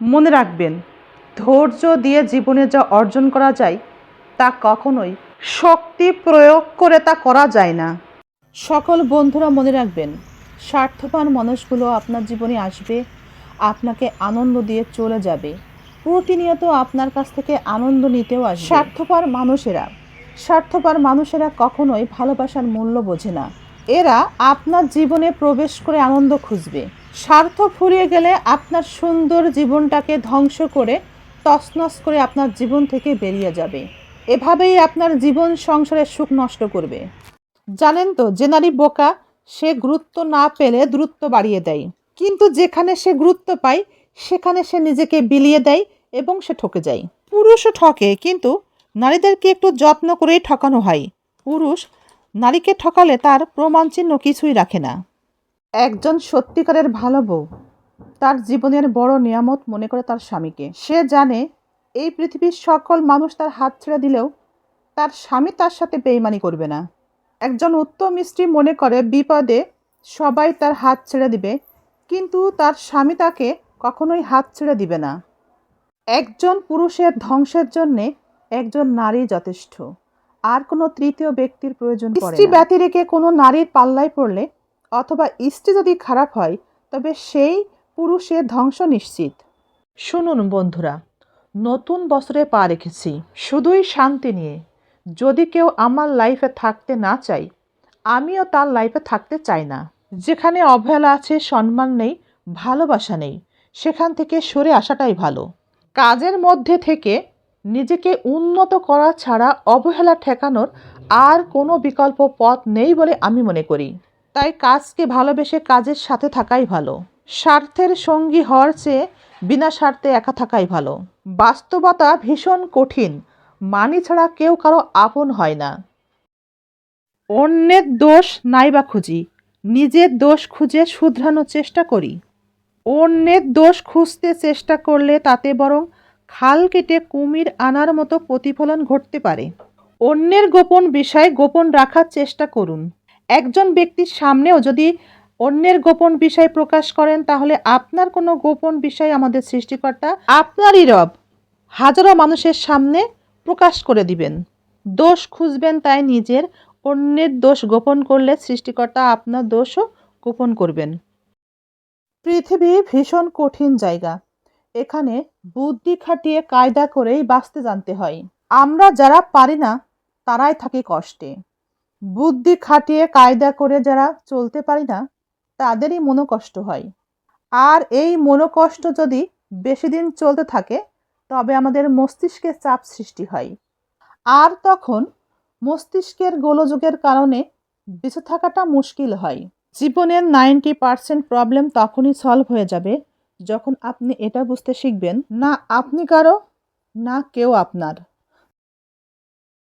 মনে রাখবেন, ধৈর্য দিয়ে জীবনে যা অর্জন করা যায়, তা কখনোই শক্তি প্রয়োগ করে তা করা যায় না। সকল বন্ধুরা মনে রাখবেন স্বার্থবান মানুষগুলো আপনার জীবনে আসবে, আপনাকে আনন্দ দিয়ে চলে যাবে। প্রতিনিয়ত আপনার কাছ থেকে আনন্দ নিতেও আসবে। স্বার্থপর মানুষেরা স্বার্থপর মানুষেরা কখনোই ভালোবাসার মূল্য বোঝে না। এরা আপনার জীবনে প্রবেশ করে আনন্দ খুঁজবে। স্বার্থ ফুরিয়ে গেলে আপনার সুন্দর জীবনটাকে ধ্বংস করে, তছনছ করে আপনার জীবন থেকে বেরিয়ে যাবে। এভাবেই আপনার জীবন সংসারের সুখ নষ্ট করবে। জানেন তো, যে নারী বোকা, সে গুরুত্ব না পেলে দূরত্ব বাড়িয়ে দেয়। কিন্তু যেখানে সে গুরুত্ব পায়, সেখানে সে নিজেকে বিলিয়ে দেয় এবং সে ঠকে যায়। পুরুষও ঠকে, কিন্তু নারীদেরকে একটু যত্ন করেই ঠকানো হয়। পুরুষ নারীকে ঠকালে তার প্রমাণ চিহ্ন কিছুই রাখে না। একজন সত্যিকারের ভালো বউ। তার জীবনের বড় নিয়ামত মনে করে তার স্বামীকে। সে জানে এই পৃথিবীর সকল মানুষ তার হাত ছেড়ে দিলেও তার স্বামী তার সাথে বেইমানি করবে না। একজন উত্তম স্ত্রী মনে করে বিপদে সবাই তার হাত ছেড়ে দিবে, কিন্তু তার স্বামী তাকে কখনোই হাত ছেড়ে দিবে না। একজন পুরুষের ধ্বংসের জন্যে একজন নারী যথেষ্ট। আর কোনো তৃতীয় ব্যক্তির প্রয়োজন স্ত্রী ব্যতি রেখে কোনো নারীর পাল্লায় পড়লে অথবা স্ত্রী যদি খারাপ হয়, তবে সেই পুরুষের ধ্বংস নিশ্চিত। শুনুন বন্ধুরা, নতুন বছরে পা রেখেছি, শুধুই শান্তি নিয়ে। যদি কেউ আমার লাইফে থাকতে না চাই আমিও তার লাইফে থাকতে চাই না। যেখানে অবহেলা আছে, সম্মান নেই, ভালোবাসা নেই, সেখান থেকে সরে আসাটাই ভালো। কাজের মধ্যে থেকে নিজেকে উন্নত করা ছাড়া অবহেলা ঠেকানোর আর কোনো বিকল্প পথ নেই বলে আমি মনে করি। তাই কাজকে ভালোবেসে কাজের সাথে থাকাই ভালো। স্বার্থের সঙ্গী হওয়ার চেয়ে বিনা স্বার্থে একা থাকাই ভালো। বাস্তবতা ভীষণ কঠিন, মানি ছাড়া কেউ কারও আপন হয় না। অন্যের দোষ নাইবা খুঁজি, নিজের দোষ খুঁজে শুধরানোর চেষ্টা করি। অন্যের দোষ খুঁজতে চেষ্টা করলে তাতে বরং খাল কেটে কুমির আনার মতো প্রতিফলন ঘটতে পারে। অন্যের গোপন বিষয় গোপন রাখার চেষ্টা করুন। একজন ব্যক্তির সামনেও যদি অন্যের গোপন বিষয় প্রকাশ করেন, তাহলে আপনার কোনো গোপন বিষয় আমাদের সৃষ্টিকর্তা আপনারই রব হাজারো মানুষের সামনে প্রকাশ করে দিবেন। দোষ খুঁজবেন তাই নিজের অন্যের দোষ গোপন করলে সৃষ্টিকর্তা আপনার দোষও গোপন করবেন। পৃথিবী ভীষণ কঠিন জায়গা। এখানে বুদ্ধি খাটিয়ে কায়দা করেই বাঁচতে জানতে হয়। আমরা যারা পারি না, তারাই থাকি কষ্টে। বুদ্ধি খাটিয়ে কায়দা করে যারা চলতে পারি না, তাদেরই মনোকষ্ট হয়। আর এই মনোকষ্ট যদি বেশি দিন চলতে থাকে, তবে আমাদের মস্তিষ্কে চাপ সৃষ্টি হয়। আর তখন মস্তিষ্কের গোলযোগের কারণে বেঁচে থাকাটা মুশকিল হয়। জীবনের নাইনটি পার্সেন্ট প্রবলেম তখনই সলভ হয়ে যাবে যখন আপনি এটা বুঝতে শিখবেন, না আপনি কারও, না কেউ আপনার।